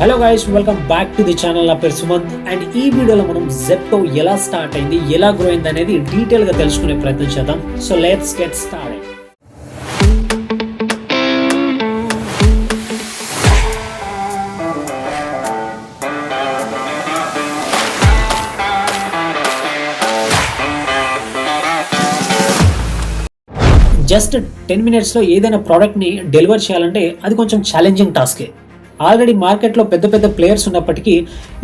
Hello guys welcome back to the channel నా పేరు Sumanth. And ఈ వీడియోలో మనం జెప్టో ఎలా స్టార్ట్ అయింది ఎలా గ్రో అయింది అనేది డీటెయిల్గా తెలుసుకునే ప్రయత్నం చేద్దాం. So let's get start just ten మినిట్స్లో ఏదైనా ప్రోడక్ట్ని డెలివర్ చేయాలంటే అది కొంచెం ఛాలెంజింగ్ టాస్కే ఆల్రెడీ మార్కెట్లో పెద్ద పెద్ద ప్లేయర్స్ ఉన్నప్పటికీ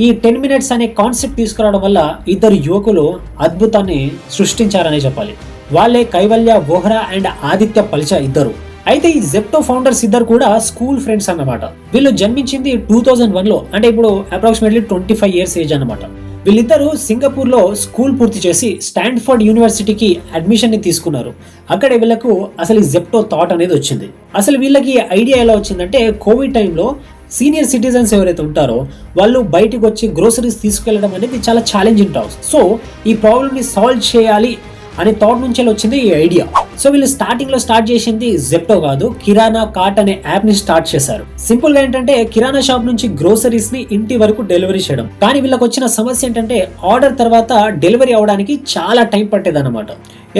ఈ టెన్ మినిట్స్ అనే కాన్సెప్ట్ తీసుకురావడం వల్ల ఇద్దరు యువకులు అద్భుతాన్ని సృష్టించారనే చెప్పాలి. వాళ్ళే కైవల్య వోహ్రా అండ్ ఆదిత్య పలిచ ఇద్దరు. అయితే ఈ జెప్టో ఫౌండర్స్ ఇద్దరు కూడా స్కూల్ ఫ్రెండ్స్ అన్నమాట. వీళ్ళు జన్మించింది టూ థౌజండ్ వన్లో అంటే ఇప్పుడు approximately twenty five years age అన్నమాట. వీళ్ళిద్దరూ సింగపూర్లో స్కూల్ పూర్తి చేసి స్టాన్ఫర్డ్ యూనివర్సిటీకి అడ్మిషన్ని తీసుకున్నారు. అక్కడ వీళ్ళకు అసలు ఈ జెప్టో థాట్ అనేది వచ్చింది. అసలు వీళ్ళకి ఐడియా ఎలా వచ్చిందంటే కోవిడ్ టైంలో సీనియర్ సిటిజన్స్ ఎవరైతే ఉంటారో వాళ్ళు బయటకు వచ్చి గ్రోసరీస్ తీసుకెళ్ళడం అనేది చాలా ఛాలెంజింగ్ టాస్క్ సో ఈ ప్రాబ్లమ్ని సాల్వ్ చేయాలి అనే థాట్ నుంచి వచ్చింది ఈ ఐడియా సో వీళ్ళు స్టార్టింగ్లో స్టార్ట్ చేసింది జెప్టో కాదు కిరాణా కార్ట్ అనే యాప్ని స్టార్ట్ చేశారు. సింపుల్గా ఏంటంటే కిరాణా షాప్ నుంచి గ్రోసరీస్ని ఇంటి వరకు డెలివరీ చేయడం. కానీ వీళ్ళకి వచ్చిన సమస్య ఏంటంటే ఆర్డర్ తర్వాత డెలివరీ అవడానికి చాలా టైం పట్టేది అనమాట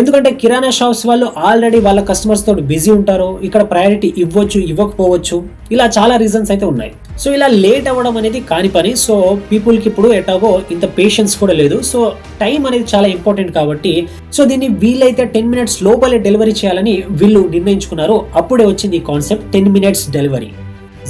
ఎందుకంటే కిరాణా షాప్స్ వాళ్ళు ఆల్రెడీ వాళ్ళ కస్టమర్స్ తోటి బిజీ ఉంటారు. ఇక్కడ ప్రయారిటీ ఇవ్వచ్చు ఇవ్వకపోవచ్చు. ఇలా చాలా రీజన్స్ అయితే ఉన్నాయి. సో ఇలా లేట్ అవ్వడం అనేది కాని పని. సో పీపుల్కి ఇప్పుడు ఎటాగో ఇంత పేషెన్స్ కూడా లేదు. సో టైం అనేది చాలా ఇంపార్టెంట్ కాబట్టి సో దీన్ని వీలైతే టెన్ మినిట్స్ లోపలే డెలివరీ చేయాలని వీళ్ళు నిర్ణయించుకున్నారు. అప్పుడే వచ్చింది ఈ concept ten minutes delivery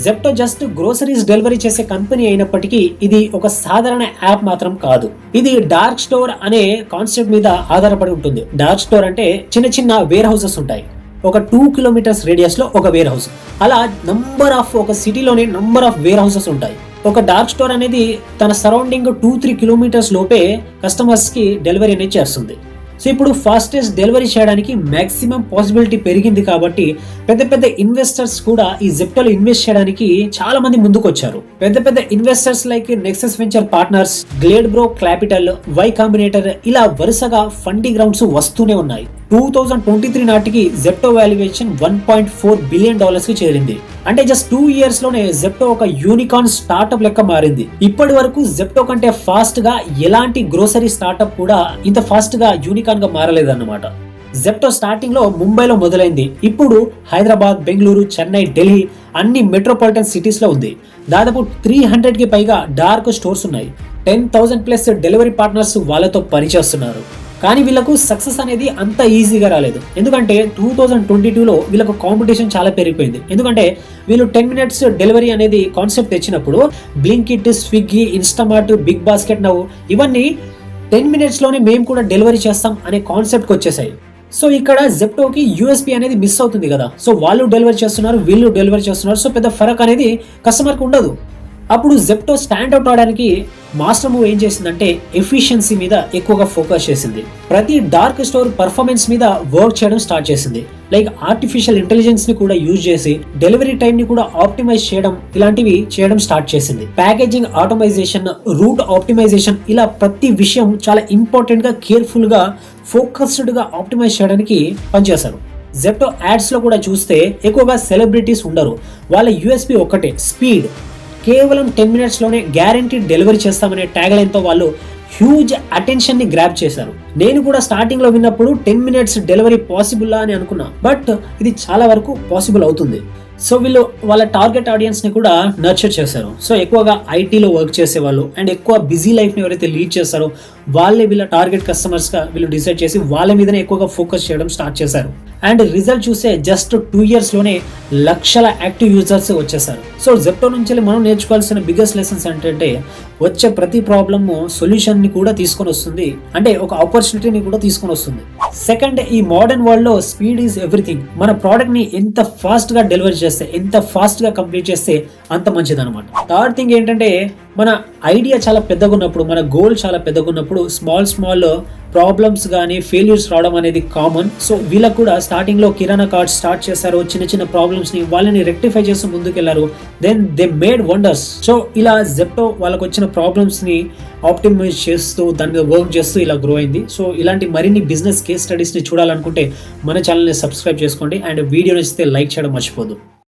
Zepto just groceries delivery చేసే కంపెనీ అయినప్పటికీ ఇది ఒక సాధారణ యాప్ మాత్రం కాదు. ఇది డార్క్ స్టోర్ అనే కాన్సెప్ట్ మీద ఆధారపడి ఉంటుంది. డార్క్ స్టోర్ అంటే చిన్న చిన్న వేర్ హౌసెస్ ఉంటాయి. ఒక టూ కిలోమీటర్స్ రేడియస్లో ఒక వేర్ హౌస్ అలా నంబర్ ఆఫ్ ఒక సిటీలోనే నంబర్ ఆఫ్ వేర్ హౌసెస్ ఉంటాయి. ఒక డార్క్ స్టోర్ అనేది తన సరౌండింగ్ టూ త్రీ కిలోమీటర్స్ లోపే కస్టమర్స్కి డెలివరీ అనేది చేస్తుంది. సో ఇప్పుడు ఫాస్టెస్ట్ డెలివరీ చేయడానికి మ్యాక్సిమం పాసిబిలిటీ పెరిగింది కాబట్టి పెద్ద పెద్ద ఇన్వెస్టర్స్ కూడా ఈ జెప్టోలో ఇన్వెస్ట్ చేయడానికి చాలా మంది ముందుకు వచ్చారు పెద్ద పెద్ద investors like Nexus Venture Partners Glade Brook Capital Y Combinator ఇలా వరుసగా ఫండింగ్ రౌండ్స్ వస్తూనే ఉన్నాయి. టూ థౌజండ్ ట్వంటీ త్రీ నాటికి Zepto valuation one point four billion డాలర్స్కి చేరింది. అంటే జస్ట్ టూ ఇయర్స్లోనే జెప్టో ఒక యూనికాన్ స్టార్టప్ లెక్క మారింది. ఇప్పటి వరకు జెప్టో కంటే ఫాస్ట్గా ఎలాంటి గ్రోసరీ స్టార్టప్ కూడా ఇంత ఫాస్ట్గా యూనికాన్గా మారలేదన్నమాట. జెప్టో స్టార్టింగ్లో ముంబైలో మొదలైంది. ఇప్పుడు హైదరాబాద్ బెంగళూరు చెన్నై ఢిల్లీ అన్ని మెట్రోపాలిటన్ సిటీస్లో ఉంది. దాదాపు త్రీ హండ్రెడ్కి పైగా డార్క్ స్టోర్స్ ఉన్నాయి. Ten thousand plus delivery partners వాళ్ళతో పనిచేస్తున్నారు. కానీ వీళ్ళకు సక్సెస్ అనేది అంత ఈజీగా రాలేదు. ఎందుకంటే టూ థౌజండ్ ట్వంటీ టూలో వీళ్ళకు కాంపిటీషన్ చాలా పెరిగిపోయింది. ఎందుకంటే వీళ్ళు టెన్ మినిట్స్ డెలివరీ అనేది కాన్సెప్ట్ తెచ్చినప్పుడు Blinkit Swiggy Instamart Big Basket నవ్వు ఇవన్నీ టెన్ మినిట్స్లోనే మేము కూడా డెలివరీ చేస్తాం అనే కాన్సెప్ట్కి వచ్చేసాయి. సో ఇక్కడ జెప్టోకి యూఎస్పీ అనేది మిస్ అవుతుంది కదా. సో వాళ్ళు డెలివరీ చేస్తున్నారు వీళ్ళు డెలివరీ చేస్తున్నారు. సో పెద్ద ఫరక్ అనేది కస్టమర్కి ఉండదు. అప్పుడు జెప్టో స్టాండ్ అవుట్ అవడానికి మాస్టర్ మూవ్ ఏం చేసిందంటే ఎఫిషియన్సీ మీద ఎక్కువగా ఫోకస్ చేసింది. ప్రతి డార్క్ స్టోర్ పర్ఫార్మెన్స్ మీద వర్క్ చేయడం స్టార్ట్ చేసింది. లైక్ ఆర్టిఫిషియల్ ఇంటెలిజెన్స్ని కూడా యూజ్ చేసి డెలివరీ టైం ని కూడా ఆప్టిమైజ్ చేయడం ఇలాంటివి చేయడం స్టార్ట్ చేసింది. ప్యాకేజింగ్ ఆటోమైజేషన్ రూట్ ఆప్టిమైజేషన్ ఇలా ప్రతి విషయం చాలా ఇంపార్టెంట్గా కేర్ఫుల్గా ఫోకస్డ్గా ఆప్టిమైజ్ చేయడానికి పనిచేశారు. జెప్టో యాడ్స్లో కూడా చూస్తే ఎక్కువగా సెలబ్రిటీస్ ఉండరు. వాళ్ళ యూఎస్పి ఒక్కటే స్పీడ్ కేవలం టెన్ మినిట్స్లోనే గ్యారంటీ డెలివరీ చేస్తామనే ట్యాగ్ లైన్తో వాళ్ళు హ్యూజ్ అటెన్షన్ని గ్రాప్ చేశారు. నేను కూడా స్టార్టింగ్లో విన్నప్పుడు టెన్ మినిట్స్ డెలివరీ పాసిబుల్లా అని అనుకున్నా. బట్ ఇది చాలా వరకు పాసిబుల్ అవుతుంది. సో వీళ్ళు వాళ్ళ టార్గెట్ ఆడియన్స్ని కూడా నర్చర్ చేశారు. సో ఎక్కువగా ఐటీలో వర్క్ చేసే వాళ్ళు అండ్ ఎక్కువ బిజీ లైఫ్ని ఎవరైతే లీడ్ చేస్తారో వాళ్ళే వీళ్ళ టార్గెట్ కస్టమర్స్గా వీళ్ళు డిసైడ్ చేసి వాళ్ళ మీదనే ఎక్కువగా ఫోకస్ చేయడం స్టార్ట్ చేశారు. అండ్ రిజల్ట్ చూస్తే జస్ట్ టూ ఇయర్స్లోనే లక్షల యాక్టివ్ యూజర్స్ వచ్చేసారు సో జెప్టో నుంచి మనం నేర్చుకోవాల్సిన బిగ్గెస్ట్ లెసన్స్ ఏంటంటే వచ్చే ప్రతి ప్రాబ్లమ్ సొల్యూషన్ని కూడా తీసుకొని వస్తుంది. అంటే ఒక ఆపర్చునిటీని కూడా తీసుకొని వస్తుంది. సెకండ్ ఈ మోడర్న్ వరల్డ్లో స్పీడ్ ఈజ్ ఎవ్రీథింగ్ మన ప్రోడక్ట్ని ఎంత ఫాస్ట్గా డెలివరీ చేస్తే ఎంత ఫాస్ట్గా కంప్లీట్ చేస్తే అంత మంచిది అనమాట థర్డ్ థింగ్ ఏంటంటే మన ఐడియా చాలా పెద్దగా ఉన్నప్పుడు మన గోల్ చాలా పెద్దగా ఉన్నప్పుడు స్మాల్ స్మాల్ ప్రాబ్లమ్స్ కానీ ఫెయిల్యూర్స్ రావడం అనేది కామన్ సో వీళ్ళకు కూడా స్టార్టింగ్లో కిరాణా కార్డ్ స్టార్ట్ చేశారు చిన్న చిన్న ప్రాబ్లమ్స్ని వాళ్ళని రెక్టిఫై చేస్తూ ముందుకెళ్ళారు. Then they made wonders so ఇలా జెప్టో వాళ్ళకు వచ్చిన ప్రాబ్లమ్స్ని ఆప్టిమైజ్ చేస్తూ దాని మీద వర్క్ చేస్తూ ఇలా గ్రో అయింది. సో ఇలాంటి మరిన్ని బిజినెస్ కేస్ స్టడీస్ని చూడాలనుకుంటే మన ఛానల్ని సబ్స్క్రైబ్ చేసుకోండి. అండ్ వీడియో నచ్చితే లైక్ చేయడం మర్చిపోదు